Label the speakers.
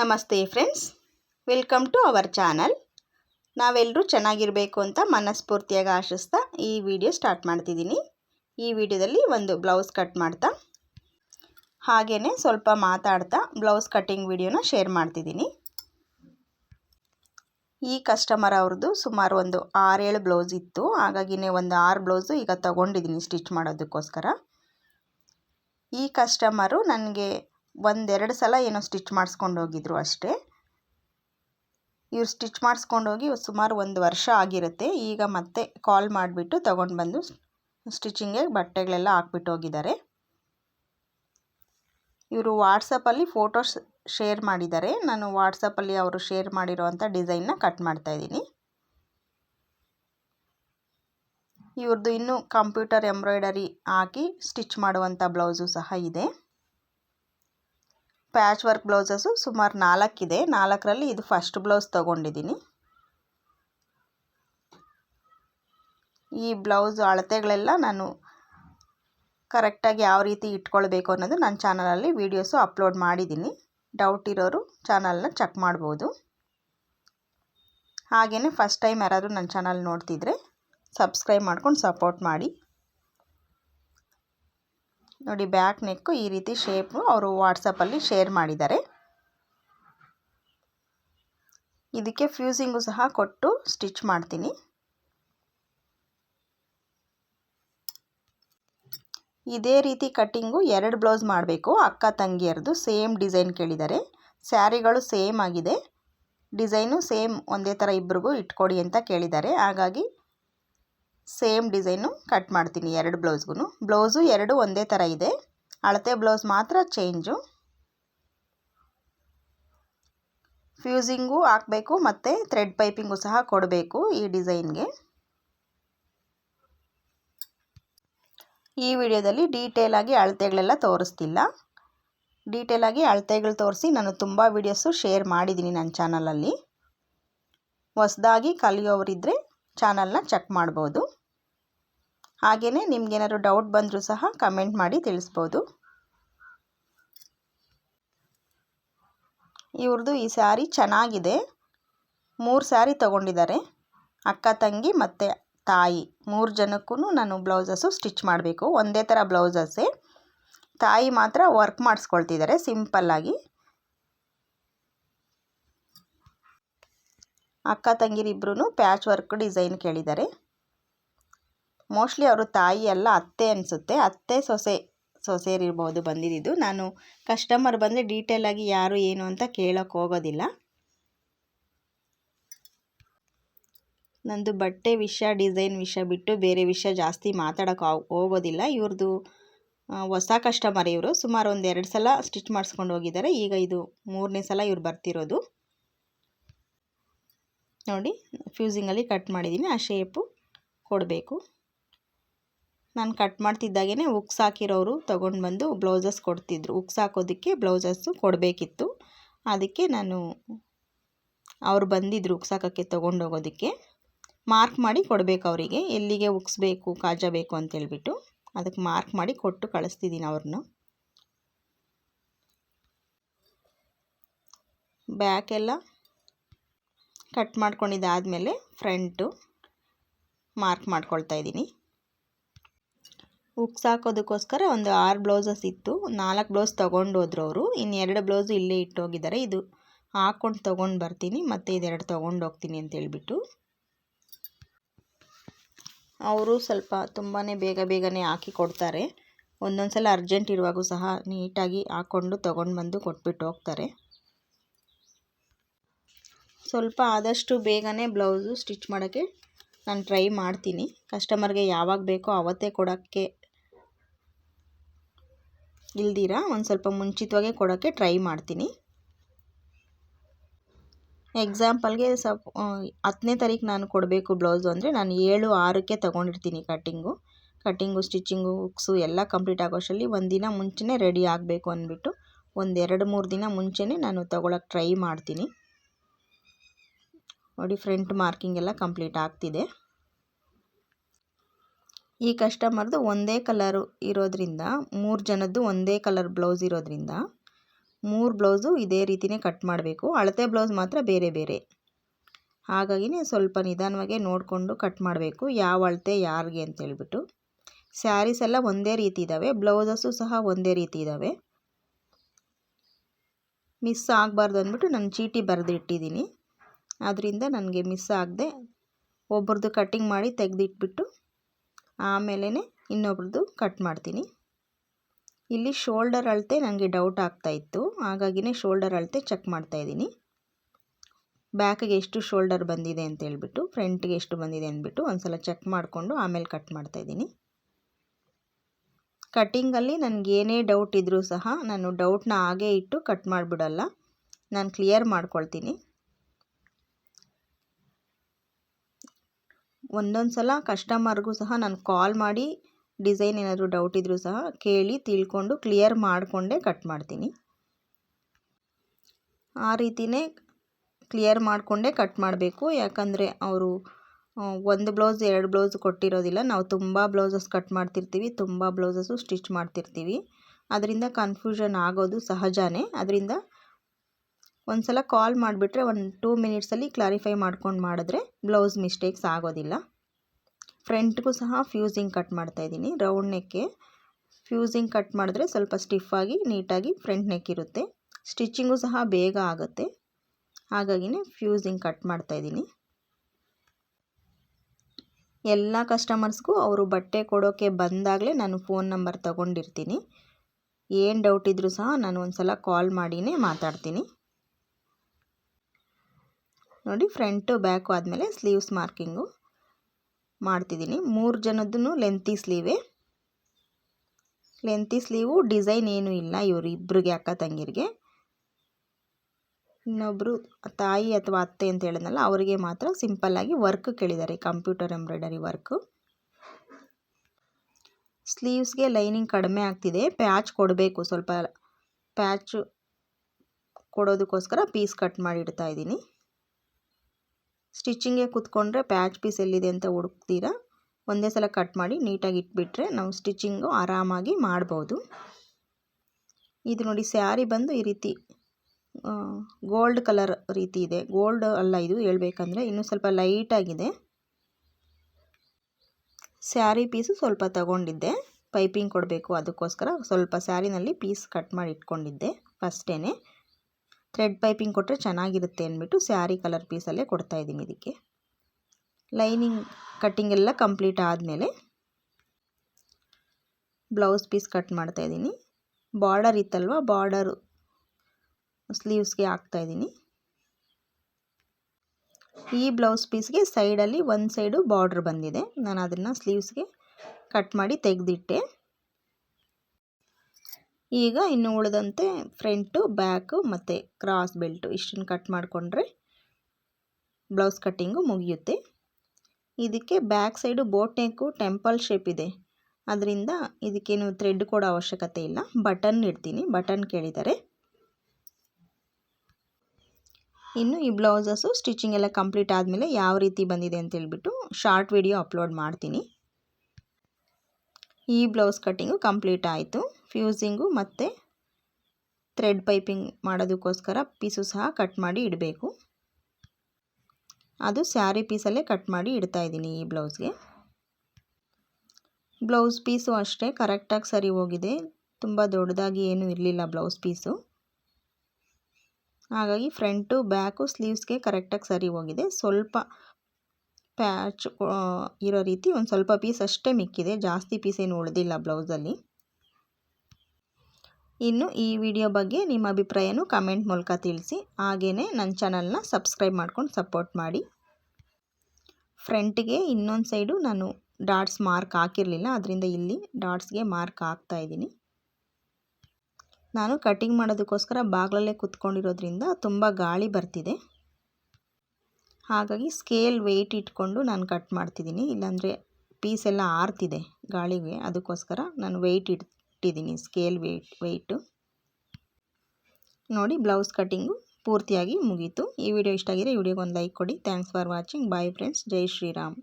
Speaker 1: ನಮಸ್ತೆ friends. Welcome to our channel. ನಾವೆಲ್ಲರೂ ಚೆನ್ನಾಗಿರಬೇಕು ಅಂತ ಮನಸ್ಫೂರ್ತಿಯಾಗಿ ಆಶಿಸ್ತಾ ಈ ವಿಡಿಯೋ ಸ್ಟಾರ್ಟ್ ಮಾಡ್ತಿದ್ದೀನಿ. ಈ ವಿಡಿಯೋದಲ್ಲಿ ಒಂದು ಬ್ಲೌಸ್ ಕಟ್ ಮಾಡ್ತಾ ಹಾಗೆಯೇ ಸ್ವಲ್ಪ ಮಾತಾಡ್ತಾ ಬ್ಲೌಸ್ ಕಟ್ಟಿಂಗ್ ವಿಡಿಯೋನ ಶೇರ್ ಮಾಡ್ತಿದ್ದೀನಿ. ಈ ಕಸ್ಟಮರ್ ಅವ್ರದ್ದು ಸುಮಾರು ಒಂದು ಆರೇಳು ಬ್ಲೌಸ್ ಇತ್ತು. ಹಾಗಾಗಿನೇ ಒಂದು ಆರು ಬ್ಲೌಸು ಈಗ ತಗೊಂಡಿದ್ದೀನಿ ಸ್ಟಿಚ್ ಮಾಡೋದಕ್ಕೋಸ್ಕರ. ಈ ಕಸ್ಟಮರು ನನಗೆ ಒಂದೆರಡು ಸಲ ಏನೋ ಸ್ಟಿಚ್ ಮಾಡಿಸ್ಕೊಂಡು ಹೋಗಿದ್ರು ಅಷ್ಟೇ. ಇವ್ರು ಸ್ಟಿಚ್ ಮಾಡಿಸ್ಕೊಂಡೋಗಿ ಸುಮಾರು ಒಂದು ವರ್ಷ ಆಗಿರುತ್ತೆ. ಈಗ ಮತ್ತೆ ಕಾಲ್ ಮಾಡಿಬಿಟ್ಟು ತೊಗೊಂಡು ಬಂದು ಸ್ಟಿಚಿಂಗೆ ಬಟ್ಟೆಗಳೆಲ್ಲ ಹಾಕ್ಬಿಟ್ಟು ಹೋಗಿದ್ದಾರೆ. ಇವರು ವಾಟ್ಸಪ್ಪಲ್ಲಿ ಫೋಟೋಸ್ ಶೇರ್ ಮಾಡಿದ್ದಾರೆ. ನಾನು ವಾಟ್ಸಪ್ಪಲ್ಲಿ ಅವರು ಶೇರ್ ಮಾಡಿರೋವಂಥ ಡಿಸೈನ್ನ ಕಟ್ ಮಾಡ್ತಾಯಿದ್ದೀನಿ ಇವ್ರದ್ದು ಇನ್ನೂ ಕಂಪ್ಯೂಟರ್ ಎಂಬ್ರಾಯ್ಡರಿ ಹಾಕಿ ಸ್ಟಿಚ್ ಮಾಡುವಂಥ ಬ್ಲೌಸು ಸಹ ಇದೆ. ಪ್ಯಾಚ್ ವರ್ಕ್ ಬ್ಲೌಸಸ್ಸು ಸುಮಾರು ನಾಲ್ಕಿದೆ. ನಾಲ್ಕರಲ್ಲಿ ಇದು ಫಸ್ಟ್ ಬ್ಲೌಸ್ ತೊಗೊಂಡಿದ್ದೀನಿ. ಈ ಬ್ಲೌಸ್ ಅಳತೆಗಳೆಲ್ಲ ನಾನು ಕರೆಕ್ಟಾಗಿ ಯಾವ ರೀತಿ ಇಟ್ಕೊಳ್ಬೇಕು ಅನ್ನೋದು ನನ್ನ ಚಾನಲಲ್ಲಿ ವೀಡಿಯೋಸು ಅಪ್ಲೋಡ್ ಮಾಡಿದ್ದೀನಿ. ಡೌಟ್ ಇರೋರು ಚಾನಲ್ನ ಚೆಕ್ ಮಾಡ್ಬೋದು. ಹಾಗೆಯೇ ಫಸ್ಟ್ ಟೈಮ್ ಯಾರಾದರೂ ನನ್ನ ಚಾನಲ್ ನೋಡ್ತಿದ್ರೆ ಸಬ್ಸ್ಕ್ರೈಬ್ ಮಾಡ್ಕೊಂಡು ಸಪೋರ್ಟ್ ಮಾಡಿ. ನೋಡಿ ಬ್ಯಾಕ್ ನೆಕ್ಕು ಈ ರೀತಿ ಶೇಪು ಅವರು ವಾಟ್ಸಪ್ಪಲ್ಲಿ ಶೇರ್ ಮಾಡಿದ್ದಾರೆ. ಇದಕ್ಕೆ ಫ್ಯೂಸಿಂಗು ಸಹ ಕೊಟ್ಟು ಸ್ಟಿಚ್ ಮಾಡ್ತೀನಿ. ಇದೇ ರೀತಿ ಕಟ್ಟಿಂಗು ಎರಡು ಬ್ಲೌಸ್ ಮಾಡಬೇಕು. ಅಕ್ಕ ತಂಗಿಯರದು ಸೇಮ್ ಡಿಸೈನ್ ಕೇಳಿದ್ದಾರೆ. ಸ್ಯಾರಿಗಳು ಸೇಮ್ ಆಗಿದೆ. ಡಿಸೈನು ಸೇಮ್ ಒಂದೇ ಥರ ಇಬ್ಬರಿಗೂ ಇಟ್ಕೊಡಿ ಅಂತ ಕೇಳಿದ್ದಾರೆ. ಹಾಗಾಗಿ ಸೇಮ್ ಡಿಸೈನು ಕಟ್ ಮಾಡ್ತೀನಿ ಎರಡು ಬ್ಲೌಸ್ಗೂ ಬ್ಲೌಸು ಎರಡು ಒಂದೇ ಥರ ಇದೆ. ಅಳತೆ ಬ್ಲೌಸ್ ಮಾತ್ರ ಚೇಂಜು. ಫ್ಯೂಸಿಂಗು ಹಾಕಬೇಕು ಮತ್ತು ಥ್ರೆಡ್ ಪೈಪಿಂಗು ಸಹ ಕೊಡಬೇಕು ಈ ಡಿಸೈನ್ಗೆ. ಈ ವಿಡಿಯೋದಲ್ಲಿ ಡೀಟೇಲಾಗಿ ಅಳತೆಗಳೆಲ್ಲ ತೋರಿಸ್ತಿಲ್ಲ. ಡೀಟೇಲಾಗಿ ಅಳತೆಗಳು ತೋರಿಸಿ ನಾನು ತುಂಬ ವೀಡಿಯೋಸು ಶೇರ್ ಮಾಡಿದ್ದೀನಿ ನನ್ನ ಚಾನಲಲ್ಲಿ. ಹೊಸದಾಗಿ ಕಲಿಯೋರಿದ್ದರೆ ಚಾನಲ್ನ ಚೆಕ್ ಮಾಡ್ಬೋದು. ಹಾಗೆಯೇ ನಿಮಗೇನಾದ್ರು ಡೌಟ್ ಬಂದರೂ ಸಹ ಕಮೆಂಟ್ ಮಾಡಿ ತಿಳಿಸ್ಬೋದು. ಇವ್ರದ್ದು ಈ ಸ್ಯಾರಿ ಚೆನ್ನಾಗಿದೆ. ಮೂರು ಸ್ಯಾರಿ ತೊಗೊಂಡಿದ್ದಾರೆ. ಅಕ್ಕ, ತಂಗಿ ಮತ್ತು ತಾಯಿ. ಮೂರು ಜನಕ್ಕೂ ನಾನು ಬ್ಲೌಸಸ್ಸು ಸ್ಟಿಚ್ ಮಾಡಬೇಕು. ಒಂದೇ ಥರ ಬ್ಲೌಸಸ್ಸೇ. ತಾಯಿ ಮಾತ್ರ ವರ್ಕ್ ಮಾಡಿಸ್ಕೊಳ್ತಿದ್ದಾರೆ ಸಿಂಪಲ್ಲಾಗಿ ಅಕ್ಕ ತಂಗಿರಿಬ್ರು ಪ್ಯಾಚ್ ವರ್ಕ್ ಡಿಸೈನ್ ಕೇಳಿದ್ದಾರೆ. ಮೋಸ್ಟ್ಲಿ ಅವರು ತಾಯಿ ಎಲ್ಲ ಅತ್ತೆ ಅನಿಸುತ್ತೆ. ಅತ್ತೆ ಸೊಸೆ, ಸೊಸೆಯರಿರ್ಬೋದು ಬಂದಿದ್ದು. ನಾನು ಕಸ್ಟಮರ್ ಬಂದರೆ ಡೀಟೇಲಾಗಿ ಯಾರು ಏನು ಅಂತ ಕೇಳೋಕ್ಕೆ ಹೋಗೋದಿಲ್ಲ. ನಂದು ಬಟ್ಟೆ ವಿಷಯ ಡಿಸೈನ್ ವಿಷಯ ಬಿಟ್ಟು ಬೇರೆ ವಿಷಯ ಜಾಸ್ತಿ ಮಾತಾಡೋಕೆ ಹೋಗೋದಿಲ್ಲ. ಇವ್ರದ್ದು ಹೊಸ ಕಸ್ಟಮರ್ ಇವರು. ಸುಮಾರು ಒಂದು ಎರಡು ಸಲ ಸ್ಟಿಚ್ ಮಾಡಿಸ್ಕೊಂಡು ಹೋಗಿದ್ದಾರೆ. ಈಗ ಇದು ಮೂರನೇ ಸಲ ಇವ್ರು ಬರ್ತಿರೋದು. ನೋಡಿ, ಫ್ಯೂಸಿಂಗಲ್ಲಿ ಕಟ್ ಮಾಡಿದ್ದೀನಿ ಆ ಶೇಪು ಕೊಡಬೇಕು. ನಾನು ಕಟ್ ಮಾಡ್ತಿದ್ದಾಗೇ ಉಕ್ಸ್ ಹಾಕಿರೋರು ತೊಗೊಂಡು ಬಂದು ಬ್ಲೌಸಸ್ ಕೊಡ್ತಿದ್ರು. ಉಕ್ಸ್ ಹಾಕೋದಕ್ಕೆ ಬ್ಲೌಸಸ್ಸು ಕೊಡಬೇಕಿತ್ತು. ಅದಕ್ಕೆ ನಾನು ಅವ್ರು ಬಂದಿದ್ದರು ಉಕ್ಸ್ ಹಾಕೋಕ್ಕೆ ತೊಗೊಂಡೋಗೋದಕ್ಕೆ ಮಾರ್ಕ್ ಮಾಡಿ ಕೊಡಬೇಕು ಅವರಿಗೆ. ಎಲ್ಲಿಗೆ ಉಕ್ಸ್ಬೇಕು ಕಾಜಬೇಕು ಅಂತೇಳ್ಬಿಟ್ಟು ಅದಕ್ಕೆ ಮಾರ್ಕ್ ಮಾಡಿ ಕೊಟ್ಟು ಕಳಿಸ್ತಿದ್ದೀನಿ ಅವ್ರನ್ನ. ಬ್ಯಾಕೆಲ್ಲ ಕಟ್ ಮಾಡ್ಕೊಂಡಿದ್ದಾದಮೇಲೆ ಫ್ರಂಟು ಮಾರ್ಕ್ ಮಾಡ್ಕೊಳ್ತಾ ಇದ್ದೀನಿ. ಹುಕ್ಸ್ ಹಾಕೋದಕ್ಕೋಸ್ಕರ ಒಂದು ಆರು ಬ್ಲೌಸಸ್ ಇತ್ತು. ನಾಲ್ಕು ಬ್ಲೌಸ್ ತೊಗೊಂಡು ಹೋದ್ರು ಅವರು ಇನ್ನು ಎರಡು ಬ್ಲೌಸು ಇಲ್ಲೇ ಇಟ್ಟೋಗಿದ್ದಾರೆ. ಇದು ಹಾಕ್ಕೊಂಡು ತೊಗೊಂಡು ಬರ್ತೀನಿ. ಮತ್ತು ಇದೆರಡು ತೊಗೊಂಡು ಹೋಗ್ತೀನಿ ಅಂತ ಹೇಳ್ಬಿಟ್ಟು. ಅವರು ಸ್ವಲ್ಪ ತುಂಬಾ ಬೇಗ ಬೇಗನೆ ಹಾಕಿ ಕೊಡ್ತಾರೆ. ಒಂದೊಂದು ಸಲ ಅರ್ಜೆಂಟ್ ಇರುವಾಗೂ ಸಹ ನೀಟಾಗಿ ಹಾಕ್ಕೊಂಡು ತೊಗೊಂಡು ಬಂದು ಕೊಟ್ಬಿಟ್ಟು ಹೋಗ್ತಾರೆ. ಸ್ವಲ್ಪ ಆದಷ್ಟು ಬೇಗನೆ ಬ್ಲೌಸು ಸ್ಟಿಚ್ ಮಾಡೋಕ್ಕೆ ನಾನು ಟ್ರೈ ಮಾಡ್ತೀನಿ. ಕಸ್ಟಮರ್ಗೆ ಯಾವಾಗ ಬೇಕೋ ಅವತ್ತೇ ಕೊಡೋಕ್ಕೆ ಇಲ್ದಿರ, ಒಂದು ಸ್ವಲ್ಪ ಮುಂಚಿತವಾಗೇ ಕೊಡೋಕ್ಕೆ ಟ್ರೈ ಮಾಡ್ತೀನಿ. ಎಕ್ಸಾಂಪಲ್ಗೆ ಸ್ವಲ್ಪ ಹತ್ತನೇ ತಾರೀಕು ನಾನು ಕೊಡಬೇಕು ಬ್ಲೌಸು ಅಂದರೆ ನಾನು ಏಳು, ಆರಕ್ಕೆ ತೊಗೊಂಡಿರ್ತೀನಿ ಕಟ್ಟಿಂಗು. ಕಟ್ಟಿಂಗು ಸ್ಟಿಚಿಂಗು ಉಕ್ಸು ಎಲ್ಲ ಕಂಪ್ಲೀಟ್ ಆಗೋಷ್ಟರಲ್ಲಿ ಒಂದು ದಿನ ಮುಂಚೆನೇ ರೆಡಿ ಆಗಬೇಕು ಅಂದ್ಬಿಟ್ಟು ಒಂದು ಎರಡು, ಮೂರು ದಿನ ಮುಂಚೆನೇ ನಾನು ತೊಗೊಳಕ್ಕೆ ಟ್ರೈ ಮಾಡ್ತೀನಿ. ನೋಡಿ, ಫ್ರಂಟ್ ಮಾರ್ಕಿಂಗ್ ಎಲ್ಲ ಕಂಪ್ಲೀಟ್ ಆಗ್ತಿದೆ. ಈ ಕಸ್ಟಮರ್ದು ಒಂದೇ ಕಲರು ಇರೋದ್ರಿಂದ, ಮೂರು ಜನದ್ದು ಒಂದೇ ಕಲರ್ ಬ್ಲೌಸ್ ಇರೋದ್ರಿಂದ, ಮೂರು ಬ್ಲೌಸು ಇದೇ ರೀತಿಯೇ ಕಟ್ ಮಾಡಬೇಕು. ಅಳತೆ ಬ್ಲೌಸ್ ಮಾತ್ರ ಬೇರೆ ಬೇರೆ. ಹಾಗಾಗಿನೇ ಸ್ವಲ್ಪ ನಿಧಾನವಾಗಿ ನೋಡಿಕೊಂಡು ಕಟ್ ಮಾಡಬೇಕು. ಯಾವ ಅಳತೆ ಯಾರಿಗೆ ಅಂತೇಳ್ಬಿಟ್ಟು ಸ್ಯಾರೀಸ್ ಎಲ್ಲ ಒಂದೇ ರೀತಿ ಇದ್ದಾವೆ ಬ್ಲೌಸಸ್ಸು ಸಹ ಒಂದೇ ರೀತಿ ಇದ್ದಾವೆ ಮಿಸ್ ಆಗಬಾರ್ದು ಅಂದ್ಬಿಟ್ಟು ನಾನು ಚೀಟಿ ಬರೆದು ಇಟ್ಟಿದ್ದೀನಿ. ಅದರಿಂದ ನನಗೆ ಮಿಸ್ ಆಗದೆ ಒಬ್ರದ್ದು ಕಟ್ಟಿಂಗ್ ಮಾಡಿ ತೆಗೆದಿಟ್ಬಿಟ್ಟು ಆಮೇಲೆ ಇನ್ನೊಬ್ರದ್ದು ಕಟ್ ಮಾಡ್ತೀನಿ. ಇಲ್ಲಿ ಶೋಲ್ಡರ್ ಅಳತೆ ನನಗೆ ಡೌಟ್ ಆಗ್ತಾಯಿತ್ತು ಹಾಗಾಗಿನೇ ಶೋಲ್ಡರ್ ಅಳತೆ ಚೆಕ್ ಮಾಡ್ತಾ ಇದ್ದೀನಿ. ಬ್ಯಾಕಿಗೆ ಎಷ್ಟು ಶೋಲ್ಡರ್ ಬಂದಿದೆ ಅಂತ ಹೇಳ್ಬಿಟ್ಟು, ಫ್ರಂಟ್ಗೆ ಎಷ್ಟು ಬಂದಿದೆ ಅಂದ್ಬಿಟ್ಟು ಒಂದು ಸಲ ಚೆಕ್ ಮಾಡಿಕೊಂಡು ಆಮೇಲೆ ಕಟ್ ಮಾಡ್ತಾಯಿದ್ದೀನಿ ಕಟ್ಟಿಂಗಲ್ಲಿ ನನಗೆ ಏನೇ ಡೌಟ್ ಇದ್ದರೂ ಸಹ ನಾನು ಡೌಟ್ನ ಹಾಗೇ ಇಟ್ಟು ಕಟ್ ಮಾಡಿಬಿಡಲ್ಲ. ನಾನು ಕ್ಲಿಯರ್ ಮಾಡ್ಕೊಳ್ತೀನಿ. ಒಂದೊಂದು ಸಲ ಕಸ್ಟಮರ್ಗೂ ಸಹ ನಾನು ಕಾಲ್ ಮಾಡಿ ಡಿಸೈನ್ ಏನಾದರೂ ಡೌಟ್ ಇದ್ದರೂ ಸಹ ಕೇಳಿ, ತಿಳ್ಕೊಂಡು ಕ್ಲಿಯರ್ ಮಾಡಿಕೊಂಡೇ ಕಟ್ ಮಾಡ್ತೀನಿ. ಆ ರೀತಿಯೇ ಕ್ಲಿಯರ್ ಮಾಡಿಕೊಂಡೇ ಕಟ್ ಮಾಡಬೇಕು. ಯಾಕಂದರೆ ಅವರು ಒಂದು ಬ್ಲೌಸ್ ಎರಡು ಬ್ಲೌಸ್ ಕೊಟ್ಟಿರೋದಿಲ್ಲ. ನಾವು ತುಂಬ ಬ್ಲೌಸಸ್ ಕಟ್ ಮಾಡ್ತಿರ್ತೀವಿ. ತುಂಬ ಬ್ಲೌಸಸ್ಸು ಸ್ಟಿಚ್ ಮಾಡ್ತಿರ್ತೀವಿ. ಅದರಿಂದ ಕನ್ಫ್ಯೂಷನ್ ಆಗೋದು ಸಹಜವೇ ಅದರಿಂದ ಒಂದು ಸಲ ಕಾಲ್ ಮಾಡಿಬಿಟ್ರೆ ಒಂದು ಟೂ ಮಿನಿಟ್ಸಲ್ಲಿ ಕ್ಲಾರಿಫೈ ಮಾಡ್ಕೊಂಡು ಮಾಡಿದ್ರೆ ಬ್ಲೌಸ್ ಮಿಸ್ಟೇಕ್ಸ್ ಆಗೋದಿಲ್ಲ. ಫ್ರಂಟ್ಗೂ ಸಹ ಫ್ಯೂಸಿಂಗ್ ಕಟ್ ಮಾಡ್ತಾ ಇದ್ದೀನಿ. ರೌಂಡ್ ನೆಕ್ಕೆ ಫ್ಯೂಸಿಂಗ್ ಕಟ್ ಮಾಡಿದ್ರೆ ಸ್ವಲ್ಪ ಸ್ಟಿಫಾಗಿ ನೀಟಾಗಿ ಫ್ರಂಟ್ ನೆಕ್ ಇರುತ್ತೆ. ಸ್ಟಿಚ್ಚಿಂಗು ಸಹ ಬೇಗ ಆಗುತ್ತೆ. ಹಾಗಾಗಿನೇ ಫ್ಯೂಸಿಂಗ್ ಕಟ್ ಮಾಡ್ತಾ ಇದ್ದೀನಿ. ಎಲ್ಲ ಕಸ್ಟಮರ್ಸ್ಗೂ ಅವರು ಬಟ್ಟೆ ಕೊಡೋಕ್ಕೆ ಬಂದಾಗಲೇ ನಾನು ಫೋನ್ ನಂಬರ್ ತಗೊಂಡಿರ್ತೀನಿ. ಏನು ಡೌಟ್ ಇದ್ದರೂ ಸಹ ನಾನು ಒಂದು ಸಲ ಕಾಲ್ ಮಾಡಿಯೇ ಮಾತಾಡ್ತೀನಿ. ನೋಡಿ ಫ್ರಂಟು ಬ್ಯಾಕು ಆದಮೇಲೆ ಸ್ಲೀವ್ಸ್ ಮಾರ್ಕಿಂಗು ಮಾಡ್ತಿದ್ದೀನಿ. ಮೂರು ಜನದ್ದು ಲೆಂತಿ ಸ್ಲೀವೇ ಲೆಂತಿ ಸ್ಲೀವು ಡಿಸೈನ್ ಏನೂ ಇಲ್ಲ ಇವರು ಇಬ್ಬರಿಗೆ ಅಕ್ಕ ತಂಗಿರಿಗೆ. ಇನ್ನೊಬ್ಬರು ತಾಯಿ ಅಥವಾ ಅತ್ತೆ ಅಂತ ಹೇಳಿದ್ನಲ್ಲ, ಅವರಿಗೆ ಮಾತ್ರ ಸಿಂಪಲ್ಲಾಗಿ ವರ್ಕ್ ಕೇಳಿದ್ದಾರೆ ಕಂಪ್ಯೂಟರ್ ಎಂಬ್ರಾಯ್ಡರಿ ವರ್ಕು ಸ್ಲೀವ್ಸ್ಗೆ ಲೈನಿಂಗ್ ಕಡಿಮೆ ಆಗ್ತಿದೆ ಪ್ಯಾಚ್ ಕೊಡಬೇಕು ಸ್ವಲ್ಪ ಪ್ಯಾಚು ಕೊಡೋದಕ್ಕೋಸ್ಕರ ಪೀಸ್ ಕಟ್ ಮಾಡಿ ಇಡ್ತಾ ಇದ್ದೀನಿ. ಸ್ಟಿಚ್ಚಿಂಗ್ಗೆ ಕೂತ್ಕೊಂಡ್ರೆ ಪ್ಯಾಚ್ ಪೀಸ್ ಎಲ್ಲಿದೆ ಅಂತ ಹುಡುಕ್ತೀರಾ? ಒಂದೇ ಸಲ ಕಟ್ ಮಾಡಿ ನೀಟಾಗಿ ಇಟ್ಬಿಟ್ರೆ ನಾವು ಸ್ಟಿಚ್ಚಿಂಗು ಆರಾಮಾಗಿ ಮಾಡ್ಬೋದು. ಇದು ನೋಡಿ ಸ್ಯಾರಿ ಬಂದು ಈ ರೀತಿ ಗೋಲ್ಡ್ ಕಲರ್ ರೀತಿ ಇದೆ. ಗೋಲ್ಡ್ ಅಲ್ಲ ಇದು ಹೇಳ್ಬೇಕಂದ್ರೆ ಇನ್ನೂ ಸ್ವಲ್ಪ ಲೈಟಾಗಿದೆ. ಸ್ಯಾರಿ ಪೀಸು ಸ್ವಲ್ಪ ತಗೊಂಡಿದ್ದೆ. ಪೈಪಿಂಗ್ ಕೊಡಬೇಕು ಅದಕ್ಕೋಸ್ಕರ ಸ್ವಲ್ಪ ಸ್ಯಾರಿನಲ್ಲಿ ಪೀಸ್ ಕಟ್ ಮಾಡಿ ಇಟ್ಕೊಂಡಿದ್ದೆ ಫಸ್ಟೇ ಥ್ರೆಡ್ ಪೈಪಿಂಗ್ ಕೊಟ್ಟರೆ ಚೆನ್ನಾಗಿರುತ್ತೆ ಅಂದ್ಬಿಟ್ಟು ಸ್ಯಾರಿ ಕಲರ್ ಪೀಸಲ್ಲೇ ಕೊಡ್ತಾಯಿದ್ದೀನಿ ಇದಕ್ಕೆ. ಲೈನಿಂಗ್ ಕಟ್ಟಿಂಗ್ ಎಲ್ಲ ಕಂಪ್ಲೀಟ್ ಆದಮೇಲೆ ಬ್ಲೌಸ್ ಪೀಸ್ ಕಟ್ ಮಾಡ್ತಾ ಇದ್ದೀನಿ. ಬಾರ್ಡರ್ ಇತ್ತಲ್ವ ಬಾರ್ಡರು ಸ್ಲೀವ್ಸ್ಗೆ ಹಾಕ್ತಾಯಿದ್ದೀನಿ ಈ ಬ್ಲೌಸ್ ಪೀಸ್ಗೆ ಸೈಡಲ್ಲಿ ಒಂದು ಸೈಡು ಬಾರ್ಡ್ರ್ ಬಂದಿದೆ. ನಾನು ಅದನ್ನು ಸ್ಲೀವ್ಸ್ಗೆ ಕಟ್ ಮಾಡಿ ತೆಗೆದಿಟ್ಟೆ. ಈಗ ಇನ್ನು ಉಳಿದಂತೆ ಫ್ರಂಟು, ಬ್ಯಾಕು ಮತ್ತು ಕ್ರಾಸ್ ಬೆಲ್ಟು ಇಷ್ಟನ್ನು ಕಟ್ ಮಾಡಿಕೊಂಡ್ರೆ ಬ್ಲೌಸ್ ಕಟ್ಟಿಂಗು ಮುಗಿಯುತ್ತೆ. ಇದಕ್ಕೆ back side boat temple shape ಇದೆ. ಅದರಿಂದ ಇದಕ್ಕೇನು ಥ್ರೆಡ್ ಕೊಡೋ ಅವಶ್ಯಕತೆ ಇಲ್ಲ. ಬಟನ್ ಇಡ್ತೀನಿ. ಬಟನ್ ಕೇಳಿದ್ದಾರೆ ಇನ್ನು ಈ ಬ್ಲೌಸಸ್ಸು ಸ್ಟಿಚಿಂಗ್ ಎಲ್ಲ ಕಂಪ್ಲೀಟ್ ಆದಮೇಲೆ ಯಾವ ರೀತಿ ಬಂದಿದೆ ಅಂತೇಳ್ಬಿಟ್ಟು ಶಾರ್ಟ್ ವಿಡಿಯೋ ಅಪ್ಲೋಡ್ ಮಾಡ್ತೀನಿ. ಈ ಬ್ಲೌಸ್ ಕಟ್ಟಿಂಗು ಕಂಪ್ಲೀಟ್ ಆಯಿತು. ಫ್ಯೂಸಿಂಗು ಮತ್ತು ಥ್ರೆಡ್ ಪೈಪಿಂಗ್ ಮಾಡೋದಕ್ಕೋಸ್ಕರ ಪೀಸು ಸಹ ಕಟ್ ಮಾಡಿ ಇಡಬೇಕು. ಅದು ಸ್ಯಾರಿ ಪೀಸಲ್ಲೇ ಕಟ್ ಮಾಡಿ ಇಡ್ತಾ ಇದ್ದೀನಿ ಈ ಬ್ಲೌಸ್ಗೆ. ಬ್ಲೌಸ್ ಪೀಸು ಅಷ್ಟೇ, ಕರೆಕ್ಟಾಗಿ ಸರಿ ಹೋಗಿದೆ. ತುಂಬ ದೊಡ್ಡದಾಗಿ ಏನೂ ಇರಲಿಲ್ಲ ಬ್ಲೌಸ್ ಪೀಸು. ಹಾಗಾಗಿ ಫ್ರಂಟು, ಬ್ಯಾಕು, ಸ್ಲೀವ್ಸ್ಗೆ ಕರೆಕ್ಟಾಗಿ ಸರಿ ಹೋಗಿದೆ. ಸ್ವಲ್ಪ ಪ್ಯಾಚ್ ಇರೋ ರೀತಿ ಒಂದು ಸ್ವಲ್ಪ ಪೀಸ್ ಅಷ್ಟೇ ಮಿಕ್ಕಿದೆ. ಜಾಸ್ತಿ ಪೀಸ್ ಏನು ಉಳಿದಿಲ್ಲ ಬ್ಲೌಸಲ್ಲಿ. ಇನ್ನು ಈ ವಿಡಿಯೋ ಬಗ್ಗೆ ನಿಮ್ಮ ಅಭಿಪ್ರಾಯನೂ ಕಮೆಂಟ್ ಮೂಲಕ ತಿಳಿಸಿ. ಹಾಗೆಯೇ ನನ್ನ ಚಾನಲ್ನ ಸಬ್ಸ್ಕ್ರೈಬ್ ಮಾಡ್ಕೊಂಡು ಸಪೋರ್ಟ್ ಮಾಡಿ. ಫ್ರಂಟಿಗೆ ಇನ್ನೊಂದು ಸೈಡು ನಾನು ಡಾಟ್ಸ್ ಮಾರ್ಕ್ ಹಾಕಿರಲಿಲ್ಲ, ಅದರಿಂದ ಇಲ್ಲಿ ಡಾಟ್ಸ್ಗೆ ಮಾರ್ಕ್ ಹಾಕ್ತಾ ಇದ್ದೀನಿ. ನಾನು ಕಟಿಂಗ್ ಮಾಡೋದಕ್ಕೋಸ್ಕರ ಬಾಗಿಲಲ್ಲೇ ಕುತ್ಕೊಂಡಿರೋದ್ರಿಂದ ತುಂಬ ಗಾಳಿ ಬರ್ತಿದೆ. ಹಾಗಾಗಿ ಸ್ಕೇಲ್ ವೆಯ್ಟ್ ಇಟ್ಕೊಂಡು ನಾನು ಕಟ್ ಮಾಡ್ತಿದ್ದೀನಿ. ಇಲ್ಲಾಂದರೆ ಪೀಸ್ ಎಲ್ಲ ಆರ್ತಿದೆ ಗಾಳಿಗೆ, ಅದಕ್ಕೋಸ್ಕರ ನಾನು ವೆಯ್ಟ್ ಇಟ್ಟಿದ್ದೀನಿ ಸ್ಕೇಲ್ ವೆಯ್ಟ್ ವೆಯ್ಟು ನೋಡಿ ಬ್ಲೌಸ್ ಕಟ್ಟಿಂಗು ಪೂರ್ತಿಯಾಗಿ ಮುಗೀತು. ಈ ವಿಡಿಯೋ ಇಷ್ಟ ಆಗಿದೆ ವಿಡಿಯೋಗೆ ಒಂದು ಲೈಕ್ ಕೊಡಿ. Thanks for watching bye friends Jai Shriram.